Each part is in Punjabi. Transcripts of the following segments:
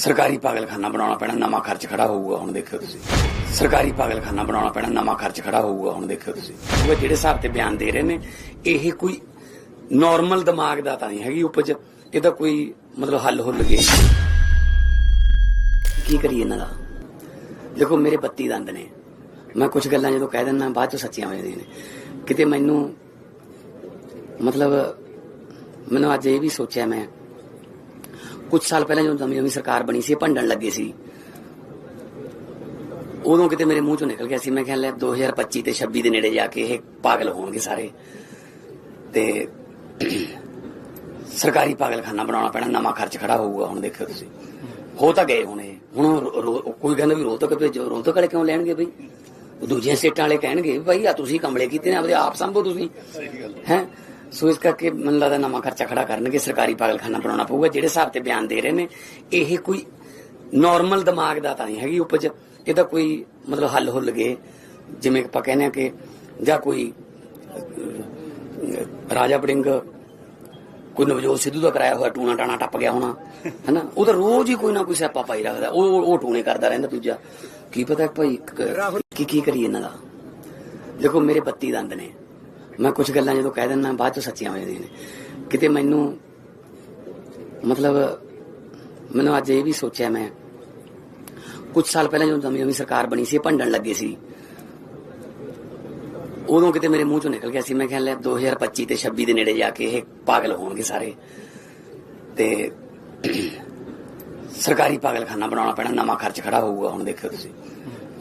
ਸਰਕਾਰੀ ਪਾਗਲਖਾਨਾ ਬਣਾਉਣਾ ਪੈਣਾ, ਨਵਾਂ ਖਰਚ ਖੜਾ ਹੋਊਗਾ, ਹੁਣ ਦੇਖਿਓ ਤੁਸੀਂ। ਸਰਕਾਰੀ ਪਾਗਲਖਾਨਾ ਬਣਾਉਣਾ ਪੈਣਾ, ਨਵਾਂ ਖਰਚ ਖੜਾ ਹੋਊਗਾ, ਹੁਣ ਦੇਖਿਓ ਤੁਸੀਂ। ਉਹ ਜਿਹੜੇ ਹਿਸਾਬ ਤੇ ਬਿਆਨ ਦੇ ਰਹੇ ਨੇ, ਇਹ ਕੋਈ ਨਾਰਮਲ ਦਿਮਾਗ ਦਾ ਤਾਂ ਨਹੀਂ ਹੈਗੀ ਉਪਜ। ਇਹਦਾ ਕੋਈ ਮਤਲਬ ਹੱਲ ਹੁੱਲ ਗਏ ਕੀ ਕਰੀਏ ਇਹਨਾਂ ਦਾ? ਦੇਖੋ, ਮੇਰੇ 32 ਦੰਦ ਨੇ। ਮੈਂ ਕੁਝ ਗੱਲਾਂ ਜਦੋਂ ਕਹਿ ਦਿੰਦਾ, ਬਾਅਦ ਚ ਸੱਚੀਆਂ ਹੋ ਜਾਂਦੀਆਂ ਨੇ। ਕਿਤੇ ਮੈਨੂੰ ਮਤਲਬ, ਮੈਨੂੰ ਅੱਜ ਇਹ ਵੀ ਸੋਚਿਆ ਮੈਂ ਕੁਝ ਸਾਲ ਪਹਿਲਾਂ ਜਦੋਂ ਨਵੀਂ ਨਵੀਂ ਸਰਕਾਰ ਬਣੀ ਸੀ ਭੰਡਣ ਲੱਗੇ ਸੀ। ਉਦੋਂ ਕਿਤੇ ਮੇਰੇ ਮੂੰਹ ਚੋਂ ਨਿਕਲ ਗਿਆ ਸੀ, ਮੈਂ ਕਿਹਾ ਲੈ 2025 ਤੇ 26 ਦੇ ਨੇੜੇ ਜਾ ਕੇ ਇਹ ਪਾਗਲ ਹੋਣਗੇ ਸਾਰੇ। ਤੇ ਸਰਕਾਰੀ ਪਾਗਲਖਾਨਾ ਬਣਾਉਣਾ ਪੈਣਾ, ਨਵਾਂ ਖਰਚ ਖੜਾ ਹੋਊਗਾ, ਹੁਣ ਦੇਖਿਓ ਤੁਸੀਂ। ਹੋ ਤਾਂ ਗਏ ਹੁਣ। ਇਹ ਹੁਣ ਕੋਈ ਕਹਿੰਦਾ ਵੀ ਰੋਹਤਕ ਭੇਜੋ ਰੋਤਕ ਵਾਲੇ ਕਿਉਂ ਲੈਣਗੇ ਬਈ? ਦੂਜੇ ਸਟੇਟਾਂ ਵਾਲੇ ਕਹਿਣਗੇ ਵੀ ਭਾਈ ਆ ਤੁਸੀਂ ਕਮਲੇ ਕੀਤੇ ਨੇ, ਆਪਦੇ ਆਪ ਸੰਭੋ ਤੁਸੀਂ। ਹੈ? ਸੋ ਇਸ ਕਰਕੇ ਮੈਨੂੰ ਲੱਗਦਾ ਨਵਾਂ ਖਰਚਾ ਖੜਾ ਕਰਨਗੇ ਸਰਕਾਰੀ ਪਾਗਲਖਾਨਾ ਬਣਾਉਣਾ ਪਊਗਾ ਜਿਹੜੇ ਹਿਸਾਬ ਤੇ ਬਿਆਨ ਦੇ ਰਹੇ ਨੇ ਇਹ ਕੋਈ ਨਾਰਮਲ ਦਿਮਾਗ ਦਾ ਤਾਂ ਨਹੀਂ ਹੈਗੀ ਉਪਜ। ਇਹਦਾ ਕੋਈ ਮਤਲਬ ਹੱਲ ਹੁੱਲ ਗਏ। ਜਿਵੇਂ ਆਪਾਂ ਕਹਿੰਦੇ ਆ ਕਿ ਜਾਂ ਕੋਈ ਰਾਜਾ ਬੜਿੰਗ ਕੋਈ ਨਵਜੋਤ ਸਿੱਧੂ ਦਾ ਕਰਾਇਆ ਹੋਇਆ ਟੂਣਾ ਟਾਣਾ ਟੱਪ ਗਿਆ ਹੋਣਾ ਹੈਨਾ? ਉਹ ਤਾਂ ਰੋਜ਼ ਹੀ ਕੋਈ ਨਾ ਕੋਈ ਸਿਆਪਾ ਪਾਈ ਰੱਖਦਾ। ਉਹ ਉਹ- ਟੂਣੇ ਕਰਦਾ ਰਹਿੰਦਾ ਦੂਜਾ। ਕੀ ਪਤਾ ਭਾਈ ਕ- ਕੀ ਕੀ ਕਰੀਏ ਇਹਨਾਂ ਦਾ? ਦੇਖੋ ਮੇਰੇ 32 ਦੰਦ ਨੇ। ਮੈਂ ਕੁਝ ਗੱਲਾਂ ਜਦੋਂ ਕਹਿ ਦਿੰਦਾ, ਬਾਅਦ ਚ ਸੱਚੀਆਂ ਹੋ ਜਾਂਦੀਆਂ ਨੇ। ਕਿਤੇ ਮੈਨੂੰ, ਮਤਲਬ, ਮੈਨੂੰ ਅੱਜ ਇਹ ਵੀ ਸੋਚਿਆ ਮੈਂ ਕੁਝ ਸਾਲ ਪਹਿਲਾਂ ਜਦੋਂ ਨਵੀਂ ਨਵੀਂ ਸਰਕਾਰ ਬਣੀ ਸੀ ਭੰਡਣ ਲੱਗੇ ਸੀ। ਉਦੋਂ ਕਿਤੇ ਮੇਰੇ ਮੂੰਹ ਚੋਂ ਨਿਕਲ ਗਿਆ ਸੀ, ਮੈਂ ਕਿਹਾ ਲੈ 2025 ਤੇ 26 ਦੇ ਨੇੜੇ ਜਾ ਕੇ ਇਹ ਪਾਗਲ ਹੋਣਗੇ ਸਾਰੇ। ਤੇ ਸਰਕਾਰੀ ਪਾਗਲਖਾਨਾ ਬਣਾਉਣਾ ਪੈਣਾ, ਨਵਾਂ ਖਰਚ ਖੜਾ ਹੋਊਗਾ, ਹੁਣ ਦੇਖਿਓ ਤੁਸੀਂ।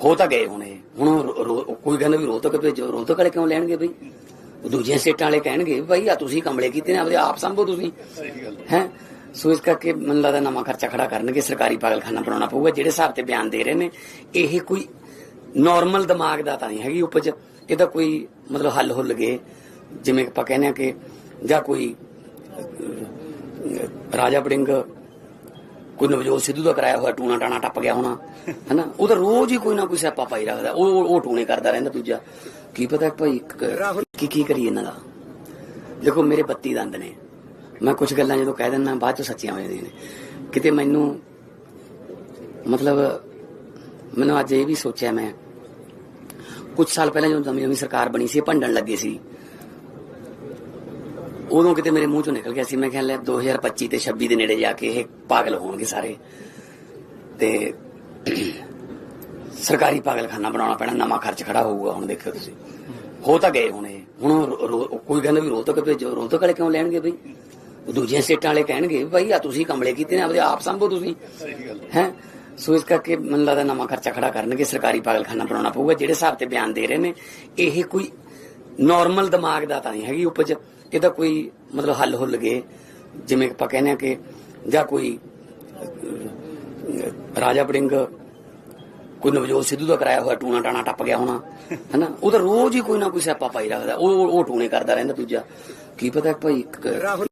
ਹੋ ਤਾਂ ਗਏ ਹੁਣ ਇਹ। ਹੁਣ ਕੋਈ ਕਹਿੰਦਾ ਵੀ ਰੋਹਤਕ ਭੇਜੋ ਰੋਤਕ ਵਾਲੇ ਕਿਉਂ ਲੈਣਗੇ ਬਈ? ਉਹ ਦੂਜੀਆਂ ਸਟੇਟਾਂ ਵਾਲੇ ਕਹਿਣਗੇ ਵੀ ਭਾਈ ਆ ਤੁਸੀਂ ਕਮਲੇ ਕੀਤੇ ਨੇ, ਆਪਦੇ ਆਪ ਸੰਭੋ ਤੁਸੀਂ। ਹੈ? ਸੋ ਇਸ ਕਰਕੇ ਮੈਨੂੰ ਲੱਗਦਾ ਨਵਾਂ ਖਰਚਾ ਖੜਾ ਕਰਨਗੇ, ਸਰਕਾਰੀ ਪਾਗਲਖਾਨਾ ਬਣਾਉਣਾ ਪਊਗਾ, ਜਿਹੜੇ ਹਿਸਾਬ ਤੇ ਬਿਆਨ ਦੇ ਰਹੇ ਨੇ। ਇਹ ਕੋਈ ਨਾਰਮਲ ਦਿਮਾਗ ਦਾ ਤਾਂ ਨਹੀਂ ਹੈਗੀ ਉਪਜ। ਇਹਦਾ ਕੋਈ ਮਤਲਬ ਹੱਲ ਹੁੱਲ ਗਏ। ਜਿਵੇਂ ਆਪਾਂ ਕਹਿੰਦੇ ਆ ਕਿ ਜਾਂ ਕੋਈ ਰਾਜਾ ਬੜਿੰਗ ਕੋਈ ਨਵਜੋਤ ਸਿੱਧੂ ਦਾ ਕਰਾਇਆ ਹੋਇਆ ਟੂਣਾ ਟਾਣਾ ਟੱਪ ਗਿਆ ਹੋਣਾ, ਹੈਨਾ? ਉਹ ਤਾਂ ਰੋਜ਼ ਹੀ ਕੋਈ ਨਾ ਕੋਈ ਸਿਆਪਾ ਪਾਈ ਰੱਖਦਾ। ਉਹ- ਉਹ ਟੂਣੇ ਕਰਦਾ ਰਹਿੰਦਾ ਦੂਜਾ। ਕੀ ਪਤਾ ਭਾਈ ਕ- ਕੀ ਕੀ ਕਰੀਏ ਇਹਨਾਂ ਦਾ? ਦੇਖੋ, ਮੇਰੇ 32 ਦੰਦ ਨੇ। ਮੈਂ ਕੁਝ ਗੱਲਾਂ ਜਦੋਂ ਕਹਿ ਦਿੰਦਾ, ਬਾਅਦ ਚ ਸੱਚੀਆਂ ਹੋ ਜਾਂਦੀਆਂ ਨੇ। ਕਿਤੇ ਮੈਨੂੰ ਮਤਲਬ ਮੈਨੂੰ ਅੱਜ ਇਹ ਵੀ ਸੋਚਿਆ ਮੈਂ ਕੁਝ ਸਾਲ ਪਹਿਲਾਂ ਜਦੋਂ ਨਵੀਂ ਨਵੀਂ ਸਰਕਾਰ ਬਣੀ ਸੀ ਭੰਡਣ ਲੱਗੀ ਸੀ। ਉਦੋਂ ਕਿਤੇ ਮੇਰੇ ਮੂੰਹ ਚੋਂ ਨਿਕਲ ਗਿਆ ਸੀ। ਮੈਂ ਕਿਹਾ, ਲੈ 2025 ਤੇ 26 ਦੇ ਨੇੜੇ ਜਾ ਕੇ ਇਹ ਪਾਗਲ ਹੋਣਗੇ ਸਾਰੇ। ਤੇ ਸਰਕਾਰੀ ਪਾਗਲਖਾਨਾ ਬਣਾਉਣਾ ਪੈਣਾ, ਨਵਾਂ ਖਰਚ ਖੜਾ ਹੋਊਗਾ, ਹੁਣ ਦੇਖਿਓ ਤੁਸੀਂ। ਹੋ ਤਾਂ ਗਏ ਹੁਣ। ਇਹ ਹੁਣ ਕੋਈ ਕਹਿੰਦਾ ਵੀ ਰੋਹਤਕ ਭੇਜੋ ਰੋਹਤਕ ਵਾਲੇ ਕਿਉਂ ਲੈਣਗੇ ਬਈ? ਉਹ ਦੂਜੀਆਂ ਸਟੇਟਾਂ ਵਾਲੇ ਕਹਿਣਗੇ ਵੀ ਭਾਈ ਆ ਤੁਸੀਂ ਕੰਬਲੇ ਕੀਤੇ ਨੇ, ਆਪਦੇ ਆਪ ਸੰਭੋ ਤੁਸੀਂ। ਹੈ? ਸੋ ਇਸ ਕਰਕੇ ਮੈਨੂੰ ਲੱਗਦਾ ਨਵਾਂ ਖਰਚਾ ਖੜਾ ਕਰਨਗੇ, ਸਰਕਾਰੀ ਪਾਗਲਖਾਨਾ ਬਣਾਉਣਾ ਪਊਗਾ, ਜਿਹੜੇ ਹਿਸਾਬ ਤੇ ਬਿਆਨ ਦੇ ਰਹੇ ਨੇ, ਇਹ ਕੋਈ ਨਾਰਮਲ ਦਿਮਾਗ ਦਾ ਤਾਂ ਨਹੀਂ ਹੈਗੀ ਉਪਜ। ਇਹਦਾ ਕੋਈ ਮਤਲਬ ਹੱਲ ਹੁੱਲ ਗਏ। ਜਿਵੇਂ ਆਪਾਂ ਕਹਿੰਦੇ ਆ ਕਿ ਜਾਂ ਕੋਈ ਰਾਜਾ ਬੜਿੰਗ ਕੋਈ ਨਵਜੋਤ ਸਿੱਧੂ ਦਾ ਕਰਾਇਆ ਹੋਇਆ ਟੂਣਾ ਟਾਣਾ ਟੱਪ ਗਿਆ ਹੋਣਾ, ਹੈਨਾ? ਉਹ ਤਾਂ ਰੋਜ਼ ਹੀ ਕੋਈ ਨਾ ਕੋਈ ਸਿਆਪਾ ਪਾਈ ਰੱਖਦਾ, ਉਹ ਉਹ- ਟੂਣੇ ਕਰਦਾ ਰਹਿੰਦਾ ਦੂਜਾ। ਕੀ ਪਤਾ ਭਾਈ